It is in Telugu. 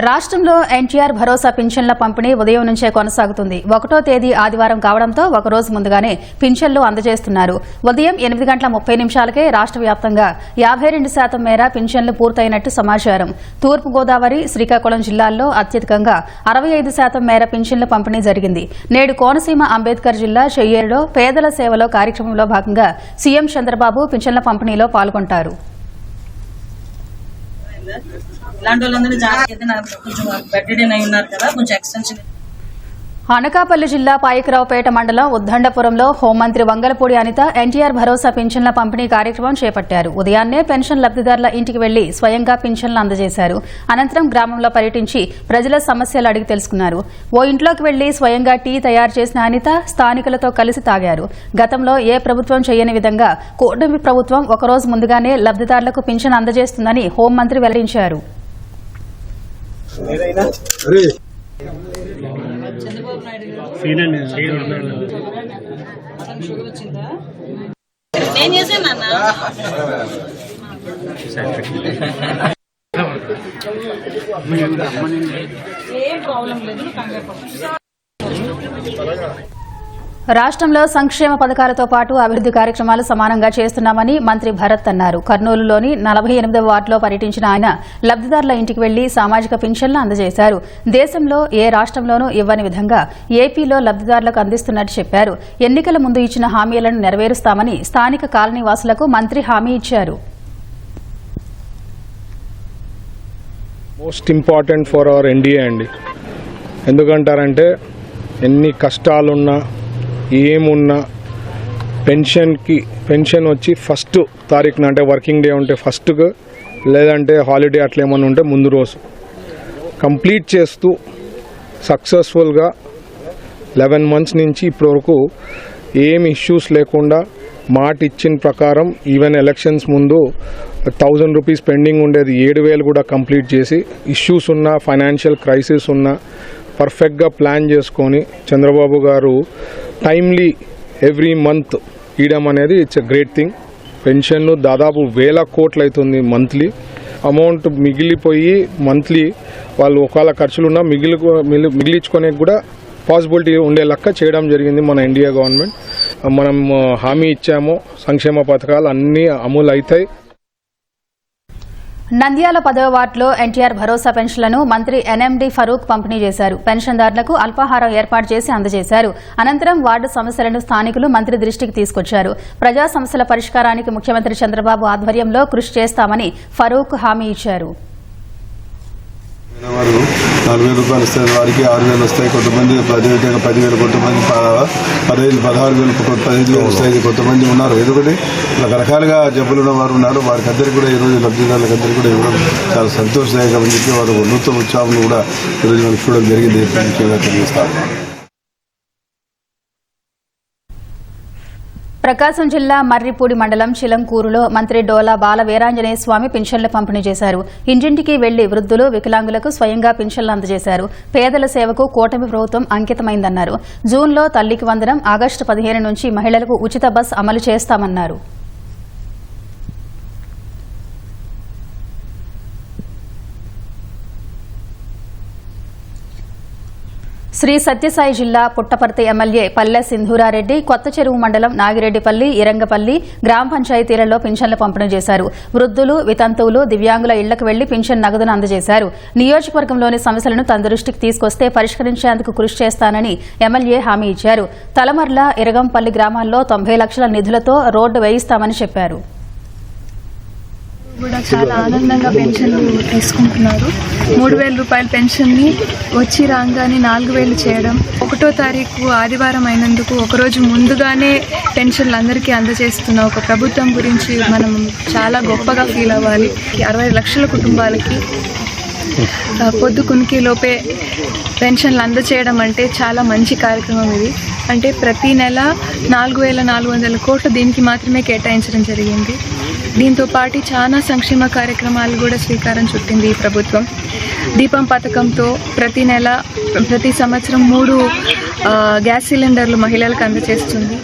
రాష్ట్రంలో ఎన్టీఆర్ భరోసా పింఛన్ల పంపిణీ ఉదయం నుంచే కొనసాగుతుంది. ఒకటో తేదీ ఆదివారం కావడంతో ఒక రోజు ముందుగానే పింఛన్లు అందజేస్తున్నారు. ఉదయం ఎనిమిది గంటల ముప్పై నిమిషాలకే రాష్ట్ర వ్యాప్తంగా యాభై రెండు శాతం మేర పింఛన్లు పూర్తయినట్టు సమాచారం. తూర్పుగోదావరి శ్రీకాకుళం జిల్లాల్లో అత్యధికంగా అరవై ఐదు శాతం మేర పింఛన్ల పంపిణీ జరిగింది. నేడు కోనసీమ అంబేద్కర్ జిల్లా చెయ్యేరులో పేదల సేవలో కార్యక్రమంలో భాగంగా సీఎం చంద్రబాబు పింఛన్ల పంపిణీలో పాల్గొంటారు. ఇలాంటి వాళ్ళందరూ జాగ్రత్త కొంచెం కొంచెం బెడ్డెడ్ అయి ఉన్నారు కదా కొంచెం ఎక్స్టెన్షన్ అనకాపల్లి జిల్లా పాయకరావుపేట మండలం ఉద్దండపురంలో హోంమంత్రి వంగలపూడి అనిత ఎన్టీఆర్ భరోసా పింఛన్ల పంపిణీ కార్యక్రమం చేపట్టారు. ఉదయాన్నే పెన్షన్ లబ్దిదారుల ఇంటికి వెళ్ళి స్వయంగా పింఛన్లు అందజేశారు. అనంతరం గ్రామంలో పర్యటించి ప్రజల సమస్యలు అడిగి తెలుసుకున్నారు. ఓ ఇంట్లోకి వెళ్ళి స్వయంగా టీ తయారు చేసిన అనిత స్థానికులతో కలిసి తాగారు. గతంలో ఏ ప్రభుత్వం చేయని విధంగా కూటమి ప్రభుత్వం ఒకరోజు ముందుగానే లబ్దిదారులకు పింఛన్ అందజేస్తుందని హోంమంత్రి వెల్లడించారు. నేను చేశాను నాన్న? ఏం ప్రాబ్లం లేదు కంగారు. రాష్ట్రంలో సంక్షేమ పథకాలతో పాటు అభివృద్ది కార్యక్రమాలు సమానంగా చేస్తున్నామని మంత్రి భరత్ అన్నారు. కర్నూలులోని నలభై ఎనిమిదవ వార్డులో పర్యటించిన ఆయన లబ్దిదారుల ఇంటికి వెళ్ళి సామాజిక పింఛన్లు అందజేశారు. దేశంలో ఏ రాష్ట్రంలోనూ ఇవ్వని విధంగా ఏపీలో లబ్దిదారులకు అందిస్తున్నట్టు చెప్పారు. ఎన్నికల ముందు ఇచ్చిన హామీలను నెరవేరుస్తామని స్థానిక కాలనీవాసులకు మంత్రి హామీ ఇచ్చారు. Most important for our NDA అండి. ఎందుకంటారంటే ఎన్ని కష్టాలున్నా ఏమున్నా పెన్షన్కి పెన్షన్ వచ్చి ఫస్ట్ తారీఖున అంటే వర్కింగ్ డే ఉంటే ఫస్ట్కు లేదంటే హాలిడే అట్లా ఏమన్నా ఉంటే ముందు రోజు. కంప్లీట్ చేస్తూ సక్సెస్ఫుల్గా లెవెన్ మంత్స్ నుంచి ఇప్పటివరకు ఏం ఇష్యూస్ లేకుండా మాట ఇచ్చిన ప్రకారం ఈవెన్ ఎలక్షన్స్ ముందు థౌజండ్ రూపీస్ పెండింగ్ ఉండేది ఏడు వేలు కూడా కంప్లీట్ చేసి ఇష్యూస్ ఉన్న ఫైనాన్షియల్ క్రైసిస్ ఉన్న పర్ఫెక్ట్గా ప్లాన్ చేసుకొని చంద్రబాబు గారు టైమ్లీ ఎవ్రీ మంత్ ఇవ్వడం అనేది ఇట్స్ ఎ గ్రేట్ థింగ్ పెన్షన్లు దాదాపు వేల కోట్లు అవుతుంది మంత్లీ అమౌంట్ మిగిలిపోయి మంత్లీ వాళ్ళు ఒకవేళ ఖర్చులున్నా మిగిలి మిగిలించుకునే కూడా పాసిబిలిటీ ఉండే లెక్క చేయడం జరిగింది మన ఇండియా గవర్నమెంట్ మనం హామీ ఇచ్చాము సంక్షేమ పథకాలు అన్నీ అమలు అవుతాయి నంద్యాల పదవ వార్డులో ఎన్టీఆర్ భరోసా పెన్షన్లను మంత్రి ఎన్ఎండి ఫరూక్ పంపిణీ చేశారు. పెన్షన్దారులకు అల్పాహారం ఏర్పాటు చేసి అందజేశారు. అనంతరం వార్డు సమస్యలను స్థానికులు మంత్రి దృష్టికి తీసుకొచ్చారు. ప్రజా సమస్యల పరిష్కారానికి ముఖ్యమంత్రి చంద్రబాబు ఆధ్వర్యంలో కృషి చేస్తామని ఫరూక్ హామీ ఇచ్చారు. వారు నాలుగు వేల రూపాయలు వస్తాయి వారికి ఆరు వేలు వస్తాయి. కొంతమంది అదేవిధంగా పదివేలు కొంతమంది ప- పదహైదు పదహారు వేలు పదిహేను వేలు వస్తాయి. కొంతమంది ఉన్నారు. ఎందుకంటే రకరకాలుగా జబ్బులు ఉన్న వారు ఉన్నారు. వారికి అందరికీ కూడా ఈరోజు లబ్ధిదారులకు అందరికీ కూడా ఇవ్వడం చాలా సంతోషదాయకం అని చెప్పి వారు నూతన ఉత్సాహం కూడా ఈరోజు మనం చూడడం జరిగింది. ముఖ్యంగా ప్రకాశం జిల్లా మర్రిపూడి మండలం చిలంకూరులో మంత్రి డోలా బాల వీరాంజనేయ స్వామి పింఛన్లు పంపిణీ చేశారు. ఇంటింటికి వెళ్ళి వృద్ధులు వికలాంగులకు స్వయంగా పింఛన్లు అందజేశారు. పేదల సేవకు కూటమి ప్రభుత్వం అంకితమైందన్నారు. జూన్లో తల్లికి వందనం ఆగస్టు పదిహేను నుంచి మహిళలకు ఉచిత బస్ అమలు చేస్తామన్నారు. శ్రీ సత్యసాయి జిల్లా పుట్టపర్తి ఎమ్మెల్యే పల్లె సింధూరారెడ్డి కొత్త చెరువు మండలం నాగిరెడ్డిపల్లి ఇరంగపల్లి గ్రామ పంచాయతీలలో పింఛన్లు పంపిణీ చేశారు. వృద్ధులు వితంతువులు దివ్యాంగుల ఇళ్ళకు వెళ్ళి పింఛన్ నగదును అందజేశారు. నియోజకవర్గంలోని సమస్యలను తన దృష్టికి తీసుకొస్తే పరిష్కరించేందుకు కృషి చేస్తానని ఎమ్మెల్యే హామీ ఇచ్చారు. తలమర్ల ఇరగంపల్లి గ్రామాల్లో తొంభై లక్షల నిధులతో రోడ్డు వేయిస్తామని చెప్పారు. కూడా చాలా ఆనందంగా పెన్షన్లు తీసుకుంటున్నారు. మూడు వేల రూపాయల పెన్షన్ని వచ్చి రాగానే నాలుగు వేలు చేయడం. ఒకటో తారీఖు ఆదివారం అయినందుకు ఒకరోజు ముందుగానే పెన్షన్లు అందరికీ అందజేస్తున్న ఒక ప్రభుత్వం గురించి మనం చాలా గొప్పగా ఫీల్ అవ్వాలి. అరవై లక్షల కుటుంబాలకి పొద్దు కునికి లోపే పెన్షన్లు అందచేయడం అంటే చాలా మంచి కార్యక్రమం ఇది. అంటే ప్రతి నెల నాలుగు వేల నాలుగు వందల కోట్లు దీనికి మాత్రమే కేటాయించడం జరిగింది. దీంతో పాటు చాలా సంక్షేమ కార్యక్రమాలు కూడా శ్రీకారం చుట్టింది ఈ ప్రభుత్వం. దీపం పథకంతో ప్రతి నెల ప్రతి సంవత్సరం మూడు గ్యాస్ సిలిండర్లు మహిళలకు అందజేస్తుంది.